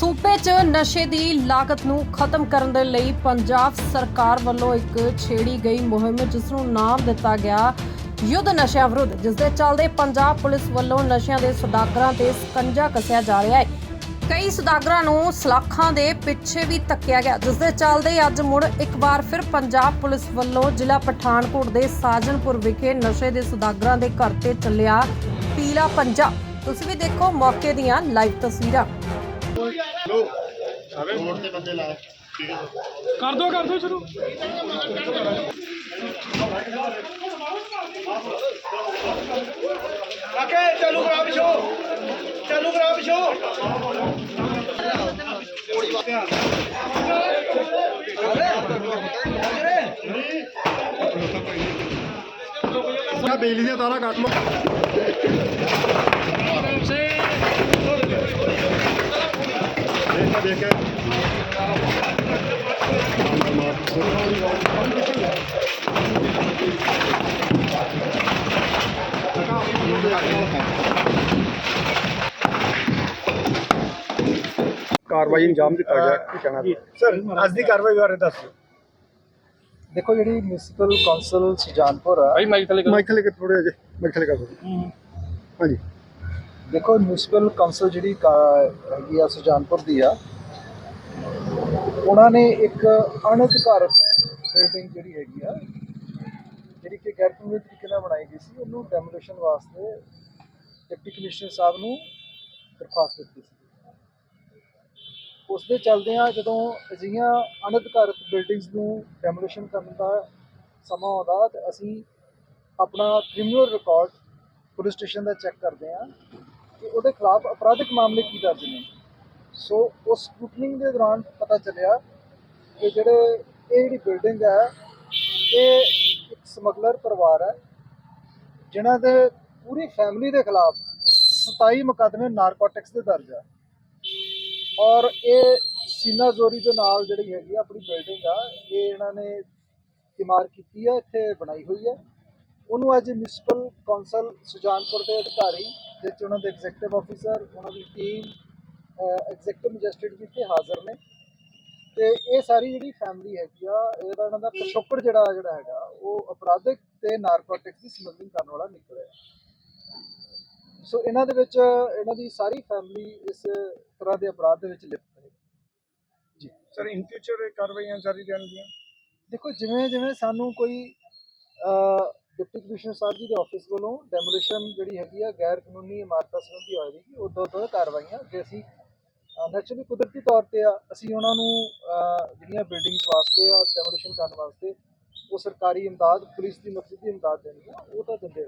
ਸੂਬੇ 'ਚ ਨਸ਼ੇ ਦੀ ਲਾਗਤ ਨੂੰ ਖਤਮ ਕਰਨ ਦੇ ਲਈ ਪੰਜਾਬ ਸਰਕਾਰ ਵੱਲੋਂ ਇੱਕ ਛੇੜੀ ਗਈ ਮੁਹਿੰਮ, ਜਿਸ ਨੂੰ ਨਾਮ ਦਿੱਤਾ ਗਿਆ ਯੁੱਧ ਨਸ਼ਿਆਂ ਵਿਰੁੱਧ, ਜਿਸ ਦੇ ਚੱਲਦੇ ਪੰਜਾਬ ਪੁਲਿਸ ਵੱਲੋਂ ਨਸ਼ਿਆਂ ਦੇ ਸੌਦਾਗਰਾਂ ਤੇ ਸਕੰਜਾ ਕੱਸਿਆ ਜਾ ਰਿਹਾ ਹੈ। ਕਈ ਸੌਦਾਗਰਾਂ ਨੂੰ ਸਲਾਖਾਂ ਦੇ ਪਿੱਛੇ ਵੀ ਧੱਕਿਆ ਗਿਆ, ਜਿਸ ਦੇ ਚੱਲਦੇ ਅੱਜ ਮੁੜ ਇੱਕ ਵਾਰ ਫਿਰ ਪੰਜਾਬ ਪੁਲਿਸ ਵੱਲੋਂ ਜ਼ਿਲ੍ਹਾ ਪਠਾਨਕੋਟ ਦੇ ਸਾਜਨਪੁਰ ਵਿਖੇ ਨਸ਼ੇ ਦੇ ਸੌਦਾਗਰਾਂ ਦੇ ਘਰ ਤੇ ਚੱਲਿਆ ਪੀਲਾ ਪੰਜਾ। ਤੁਸੀਂ ਵੀ ਦੇਖੋ ਮੌਕੇ ਦੀਆਂ ਲਾਈਵ ਤਸਵੀਰਾਂ। ਲੋ ਸਾਰੇ। ਰੋਡ ਤੇ ਬੰਦੇ ਲਾ ਠੀਕ ਹੈ ਕਰ ਦੋ ਕਰ ਦੋ ਸ਼ੁਰੂ। ਕਾਕੇ ਚਾਲੂ ਕਰਾ ਪਿਛੋ। ਚਾਲੂ ਕਰਾ ਪਿਛੋ। ਬਿਜਲੀ ਦੀਆਂ ਤਾਰਾਂ ਕੱਟ ਲਓ ਦੇਖ ਦੇਖ ਕੇ ਕਾਰਵਾਈ ਅੰਜਾਮ ਦਿੱਤਾ ਗਿਆ ਕੀ ਕਹਿਣਾ ਸਰ ਅੱਜ ਦੀ ਕਾਰਵਾਈ ਬਾਰੇ ਦੱਸੋ ਦੇਖੋ ਜਿਹੜੀ ਮਿਊਨਿਸਪਲ ਕੌਂਸਲ ਸੁਜਾਨਪੁਰ ਆ ਭਾਈ ਮਾਈਕ ਥੱਲੇ ਮਾਈਕ ਕੇ ਥੋੜੇ ਅਜੇ ਮਾਈਕ ਥੱਲੇ ਕਰ ਹਾਂਜੀ। ਦੇਖੋ ਮਿਊਨਿਸਪਲ ਕੌਂਸਲ ਜਿਹੜੀ ਹੈਗੀ ਆ ਸੁਜਾਨਪੁਰ ਦੀ ਆ ਉਹਨਾਂ ਨੇ ਇੱਕ ਅਣਅਧਿਕਾਰਤ ਬਿਲਡਿੰਗ ਜਿਹੜੀ ਹੈਗੀ ਆ, ਜਿਹੜੀ ਕਿ ਗੈਰ ਕਾਨੂੰਨੀ ਤਰੀਕੇ ਨਾਲ ਬਣਾਈ ਗਈ ਸੀ, ਉਹਨੂੰ ਡੈਮੋਲੀਸ਼ਨ ਵਾਸਤੇ ਡਿਪਟੀ ਕਮਿਸ਼ਨਰ ਸਾਹਿਬ ਨੂੰ ਦਰਖਾਸਤ ਦਿੱਤੀ ਸੀ। ਉਸ ਦੇ ਚੱਲਦਿਆਂ ਜਦੋਂ ਅਜਿਹੀਆਂ ਅਣਅਧਿਕਾਰਤ ਬਿਲਡਿੰਗਸ ਨੂੰ ਡੈਮੋਲੀਸ਼ਨ ਕਰਨ ਦਾ ਸਮਾਂ ਆਉਂਦਾ, ਤੇ ਅਸੀਂ ਆਪਣਾ ਕ੍ਰਿਮੀਨਲ ਰਿਕਾਰਡ ਪੁਲਿਸ ਸਟੇਸ਼ਨ ਦਾ ਚੈੱਕ ਕਰਦੇ ਹਾਂ ਕਿ ਉਹਦੇ ਖਿਲਾਫ ਅਪਰਾਧਿਕ ਮਾਮਲੇ ਕੀ ਦਰਜ ਨੇ। ਸੋ ਉਸ ਸਕੂਟਨਿੰਗ ਦੇ ਦੌਰਾਨ ਪਤਾ ਚੱਲਿਆ ਕਿ ਜਿਹੜੇ ਇਹ ਜਿਹੜੀ ਬਿਲਡਿੰਗ ਹੈ, ਇਹ ਇੱਕ ਸਮਗਲਰ ਪਰਿਵਾਰ ਹੈ, ਜਿਨ੍ਹਾਂ ਦੇ ਪੂਰੀ ਫੈਮਿਲੀ ਦੇ ਖਿਲਾਫ 27 ਮੁਕੱਦਮੇ ਨਾਰਕੋਟਿਕਸ ਦੇ ਦਰਜ ਹੈ। ਔਰ ਇਹ ਸੀਨਾ ਜ਼ੋਰੀ ਦੇ ਨਾਲ ਜਿਹੜੀ ਹੈਗੀ ਆ, ਆਪਣੀ ਬਿਲਡਿੰਗ ਆ, ਇਹ ਇਹਨਾਂ ਨੇ ਇਮਾਰ ਕੀਤੀ ਹੈ ਇੱਥੇ ਬਣਾਈ ਹੋਈ ਹੈ ਉਹਨੂੰ ਅੱਜ ਮਿਊਨਿਸਪਲ ਕੌਂਸਲ ਸੁਜਾਨਪੁਰ ਦੇ ਅਧਿਕਾਰੀ, ਵਿੱਚ ਉਹਨਾਂ ਦੇ ਐਗਜ਼ੈਕਟਿਵ ਆਫੀਸਰ ਉਹਨਾਂ ਦੀ ਟੀਮ ਐਗਜ਼ੈਕਟਿਵ ਮੈਜਿਸਟ੍ਰੇਟ ਵੀ ਇੱਥੇ ਹਾਜ਼ਰ ਨੇ। ਤੇ ਇਹ ਸਾਰੀ ਜਿਹੜੀ ਫੈਮਿਲੀ ਹੈਗੀ ਆ ਇਹਦਾ ਇਹਨਾਂ ਦਾ ਪਿਛੋਕੜ ਜਿਹੜਾ ਜਿਹੜਾ ਹੈਗਾ ਉਹ ਅਪਰਾਧਿਕ ਤੇ ਨਾਰਕੋਟਿਕਸ ਦੀ ਸਮਗਲਿੰਗ ਕਰਨ ਵਾਲਾ ਨਿਕਲਿਆ ਸੋ ਇਹਨਾਂ ਦੇ ਵਿੱਚ ਇਹਨਾਂ ਦੀ ਸਾਰੀ ਫੈਮਿਲੀ ਇਸ ਤਰ੍ਹਾਂ ਦੇ ਅਪਰਾਧ ਦੇ ਵਿੱਚ ਲਿਪਤ ਹੈ ਜੀ। ਸਰ ਇਨ ਫਿਊਚਰ ਇਹ ਕਾਰਵਾਈਆਂ ਜਾਰੀ ਰਹਿਣਗੀਆਂ? ਦੇਖੋ ਜਿਵੇਂ ਜਿਵੇਂ ਸਾਨੂੰ ਕੋਈ ਡਿਪਟੀ ਕਮਿਸ਼ਨਰ ਸਾਹਿਬ ਜੀ ਦੇ ਆਫਿਸ ਵੱਲੋਂ ਡੈਮੋਲੀਸ਼ਨ ਜਿਹੜੀ ਹੈਗੀ ਆ ਗੈਰ ਕਾਨੂੰਨੀ ਇਮਾਰਤਾਂ ਸੰਬੰਧੀ ਹੋਏਗੀ ਉਦੋਂ ਤੋਂ ਕਾਰਵਾਈਆਂ ਜੇ ਅਸੀਂ ਨੈਚੁਰਲੀ ਕੁਦਰਤੀ ਤੌਰ ਤੇ ਆ ਅਸੀਂ ਉਹਨਾਂ ਨੂੰ ਅਹ, ਜਿਹੜੀਆਂ ਬਿਲਡਿੰਗਸ ਵਾਸਤੇ ਆ ਡੈਮੋਲੀਸ਼ਨ ਕਰਨ ਵਾਸਤੇ ਉਹ ਸਰਕਾਰੀ ਇਮਦਾਦ ਪੁਲਿਸ ਦੀ ਨਫਸੀ ਦੀ ਇਮਦਾਦ ਦੇਣੀ ਆ ਉਹ ਤਾਂ ਦਿੰਦੇ